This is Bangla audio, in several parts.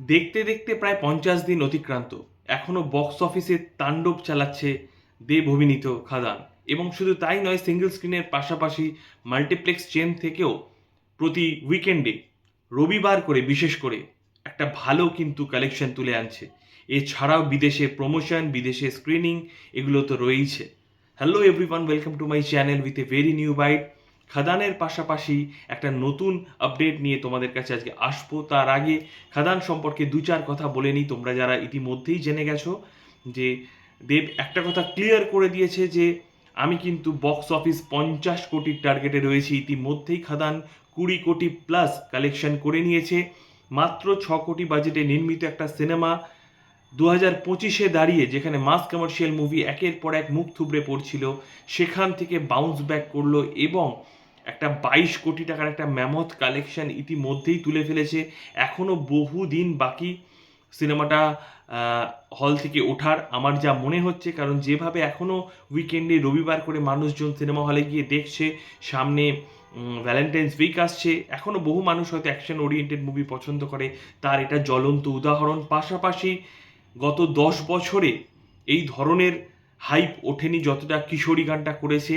দেখতে দেখতে প্রায় পঞ্চাশ দিন অতিক্রান্ত। এখনও বক্স অফিসে তাণ্ডব চালাচ্ছে দেব অভিনীত খাদান। এবং শুধু তাই নয়, সিঙ্গেল স্ক্রিনের পাশাপাশি মাল্টিপ্লেক্স চেন থেকেও প্রতি উইকেন্ডে রবিবার করে, বিশেষ করে একটা ভালো কিন্তু কালেকশন তুলে আনছে। এছাড়াও বিদেশে প্রমোশন, বিদেশে স্ক্রিনিং, এগুলো তো রয়েইছে। Hello everyone welcome to my channel with a very new bite খাদানের পাশাপাশি একটা নতুন আপডেট নিয়ে তোমাদের কাছে আজকে আসব। তার আগে খাদান সম্পর্কে দু চার কথা বলে নিই, তোমরা যারা ইতিমধ্যেই জেনে গেছো যে দেব একটা কথা ক্লিয়ার করে দিয়েছে যে আমি কিন্তু বক্স অফিস পঞ্চাশ কোটির টার্গেটে রয়েছি। ইতিমধ্যেই খাদান কুড়ি কোটি প্লাস কালেকশন করে নিয়েছে। মাত্র ছ কোটি বাজেটে নির্মিত একটা সিনেমা দু হাজার পঁচিশে দাঁড়িয়ে, যেখানে মাস কমার্শিয়াল মুভি একের পর এক মুখ থুবড়ে পড়ছিল, সেখান থেকে বাউন্স ব্যাক করল এবং একটা বাইশ কোটি টাকার একটা ম্যামথ কালেকশন ইতিমধ্যেই তুলে ফেলেছে। এখনও বহু দিন বাকি সিনেমাটা হল থেকে ওঠার। আমার যা মনে হচ্ছে, কারণ যেভাবে এখনও উইকেন্ডে রবিবার করে মানুষজন সিনেমা হলে গিয়ে দেখছে, সামনে ভ্যালেন্টাইন্স উইক আসছে এখনও বহু মানুষ হয়তো অ্যাকশন ওরিয়েন্টেড মুভি পছন্দ করে। তার এটা জ্বলন্ত উদাহরণ। পাশাপাশি গত দশ বছরে এই ধরনের হাইপ ওঠেনি যতটা কিশোরী গানটা করেছে।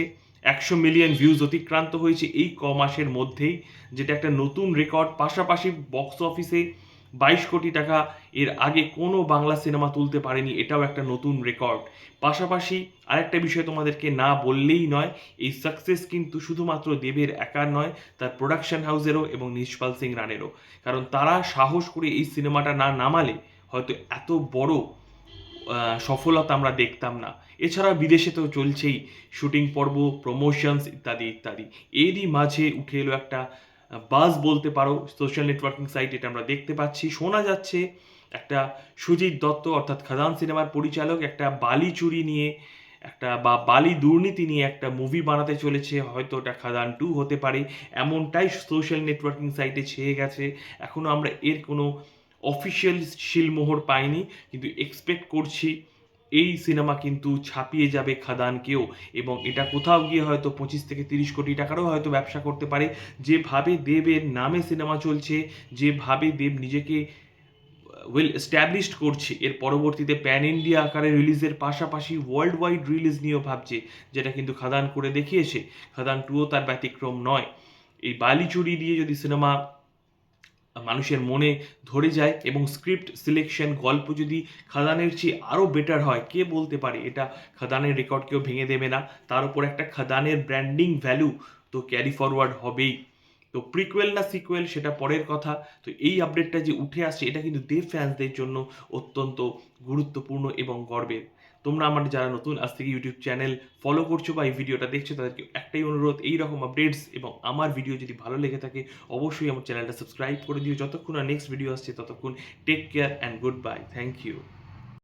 একশো মিলিয়ন ভিউজ অতিক্রান্ত হয়েছে এই ক মাসের মধ্যেই, যেটা একটা নতুন রেকর্ড পাশাপাশি বক্স অফিসে বাইশ কোটি টাকা এর আগে কোনো বাংলা সিনেমা তুলতে পারেনি, এটাও একটা নতুন রেকর্ড পাশাপাশি আরেকটা বিষয় তোমাদেরকে না বললেই নয়, এই সাকসেস কিন্তু শুধুমাত্র দেবের একার নয়, তার প্রোডাকশন হাউসেরও এবং নিষ্পাল সিং রানেরও। কারণ তারা সাহস করে এই সিনেমাটা না নামালে হয়তো এত বড় সফলতা আমরা দেখতাম না। এছাড়া বিদেশে তো চলছেই শুটিং পর্ব প্রমোশনস ইত্যাদি ইত্যাদি। এরই মাঝে উঠে এলো একটা বাস বলতে পারো সোশ্যাল নেটওয়ার্কিং সাইট এটা আমরা দেখতে পাচ্ছি। শোনা যাচ্ছে একটা সুজিত দত্ত অর্থাৎ খাদান সিনেমার পরিচালক একটা বালি চুরি নিয়ে, একটা বা বালি দুর্নীতি নিয়ে একটা মুভি বানাতে চলেছে। হয়তো ওটা খাদান টু হতে পারে। এমনটাই সোশ্যাল নেটওয়ার্কিং সাইটে ছেয়ে গেছে। এখনও আমরা এর কোনো অফিসিয়াল শিলমোহর পাইনি, কিন্তু এক্সপেক্ট করছি এই সিনেমা কিন্তু ছাপিয়ে যাবে খাদানকেও এবং এটা কোথাও গিয়ে হয়তো পঁচিশ থেকে তিরিশ কোটি টাকারও হয়তো ব্যবসা করতে পারে। যেভাবে দেবের নামে সিনেমা চলছে, যেভাবে দেব নিজেকে ওয়েল এস্টাবলিশড করছে, এর পরবর্তীতে প্যান ইন্ডিয়া আকারে রিলিজের পাশাপাশি ওয়ার্ল্ড ওয়াইড রিলিজ নিয়েও ভাবছে, যেটা কিন্তু খাদান করে দেখিয়েছে। খাদান টুও তার ব্যতিক্রম নয়। এই বালিচুরি দিয়ে যদি সিনেমা মানুষের মনে ধরে যায় এবং স্ক্রিপ্ট সিলেকশন গল্প যদি খাদানের চেয়ে আরও বেটার হয়, কে বলতে পারে? এটা খাদানের রেকর্ড কেউ ভেঙে দেবে না। তার উপর একটা খাদানের ব্র্যান্ডিং ভ্যালু তো ক্যারি ফরওয়ার্ড হবেই। তো প্রিকুয়েল না সিকুয়েল সেটা পরের কথা। তো এই আপডেটটা যে উঠে আসছে, এটা কিন্তু দেব ফ্যান্সদের জন্য অত্যন্ত গুরুত্বপূর্ণ এবং গর্বের। তোমরা আমার যারা নতুন, আজ থেকে ইউটিউব চ্যানেল ফলো করছ বা এই ভিডিওটা দেখছ, তাদেরকে একটাই অনুরোধ এই রকম আপডেটস এবং আমার ভিডিও যদি ভালো লেগে থাকে, অবশ্যই আমার চ্যানেলটা সাবস্ক্রাইব করে দিও। যতক্ষণ আর নেক্সট ভিডিও আসছে, ততক্ষণ take care and good bye thank you